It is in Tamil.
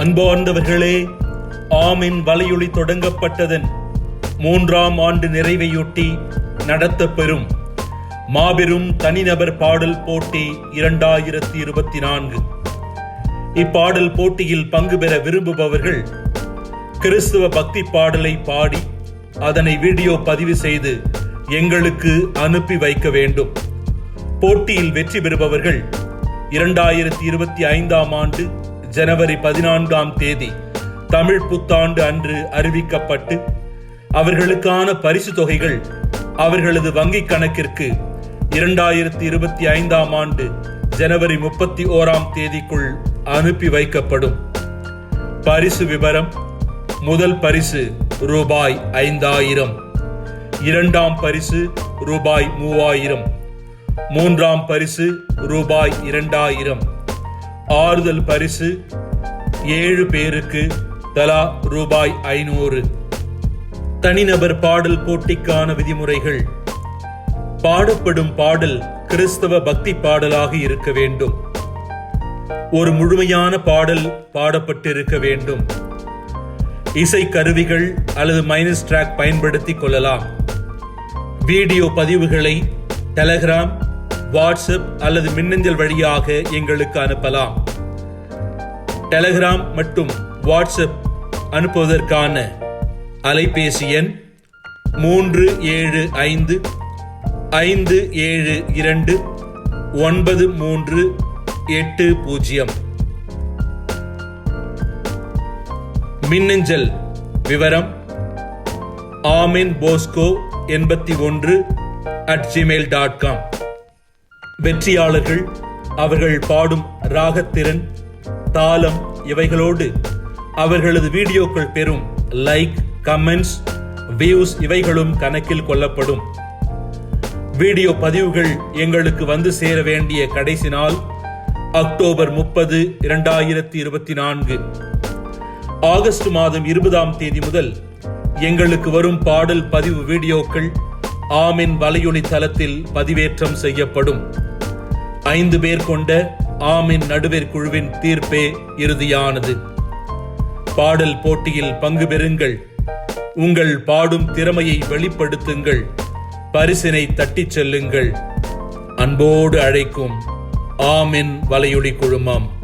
அன்பார்ந்தவர்களே ஆமின் வலையொலி தொடங்கப்பட்டதன் மூன்றாம் ஆண்டு நிறைவையொட்டி நடத்தப்பெறும் மாபெரும் தனிநபர் பாடல் போட்டி இரண்டாயிரத்தி இருபத்தி நான்கு இப்பாடல் போட்டியில் பங்கு பெற விரும்புபவர்கள் கிறிஸ்துவ பக்தி பாடலை பாடி அதனை வீடியோ பதிவு செய்து எங்களுக்கு அனுப்பி வைக்க வேண்டும். போட்டியில் வெற்றி பெறுபவர்கள் இரண்டாயிரத்தி இருபத்தி ஐந்தாம் ஆண்டு ஜனவரி பதினான்காம் தேதி தமிழ் புத்தாண்டு அன்று அறிவிக்கப்பட்டு அவர்களுக்கான பரிசு தொகைகள் அவர்களது வங்கிக் கணக்கிற்கு இரண்டாயிரத்தி இருபத்தி ஐந்தாம் ஆண்டு ஜனவரி முப்பத்தி ஓராம் தேதிக்குள் அனுப்பி வைக்கப்படும். பரிசு விவரம் முதல் பரிசு ரூபாய் ஐந்தாயிரம் இரண்டாம் பரிசு ரூபாய் மூவாயிரம் மூன்றாம் பரிசு ரூபாய் இரண்டாயிரம். ஆறுதல் பரிசு ஏழு பேருக்கு தலா ரூபாய் ஐநூறு. தனிநபர் பாடல் போட்டிக்கான விதிமுறைகள். பாடப்படும் பாடல் கிறிஸ்தவ பக்தி பாடலாக இருக்க வேண்டும். ஒரு முழுமையான பாடல் பாடப்பட்டிருக்க வேண்டும். இசை கருவிகள் அல்லது மைனஸ் ட்ராக் பயன்படுத்திக் கொள்ளலாம். வீடியோ பதிவுகளை டெலகிராம் வாட்ஸ்அப் அல்லது மின்னஞ்சல் வழியாக எங்களுக்கு அனுப்பலாம். டெலகிராம் மற்றும் வாட்ஸ்அப் அனுப்புவதற்கான அலைபேசி எண் மூன்று ஏழு ஐந்து ஐந்து ஏழு இரண்டு ஒன்பது மூன்று எட்டு பூஜ்ஜியம். மின்னஞ்சல் விவரம் ஆமின் போஸ்கோ எண்பத்தி ஒன்று அட் ஜிமெயில் டாட் காம் வெற்றியாளர்கள் அவர்கள் பாடும் ராகத்திறன் தாளம் இவைகளோடு அவர்களது வீடியோக்கள் பெறும். லைக் கமெண்ட்ஸ் வியூஸ் இவைகளும் கணக்கில் கொள்ளப்படும். வீடியோ பதிவுகள் எங்களுக்கு வந்து சேர வேண்டிய கடைசி நாள் அக்டோபர் முப்பது இரண்டாயிரத்தி இருபத்தி நான்கு ஆகஸ்ட் மாதம் இருபதாம் தேதி முதல் எங்களுக்கு வரும் பாடல் பதிவு வீடியோக்கள் ஆமின் வலையொலி தளத்தில் பதிவேற்றம் செய்யப்படும். ஐந்து பேர் கொண்ட ஆமின் நடுவர் குழுவின் தீர்ப்பே இறுதியானது. பாடல் போட்டியில் பங்கு பெறுங்கள். உங்கள் பாடும் திறமையை வெளிப்படுத்துங்கள். பரிசினை தட்டிச் செல்லுங்கள். அன்போடு அழைக்கும் ஆமின் வலையொலி குழுமம்.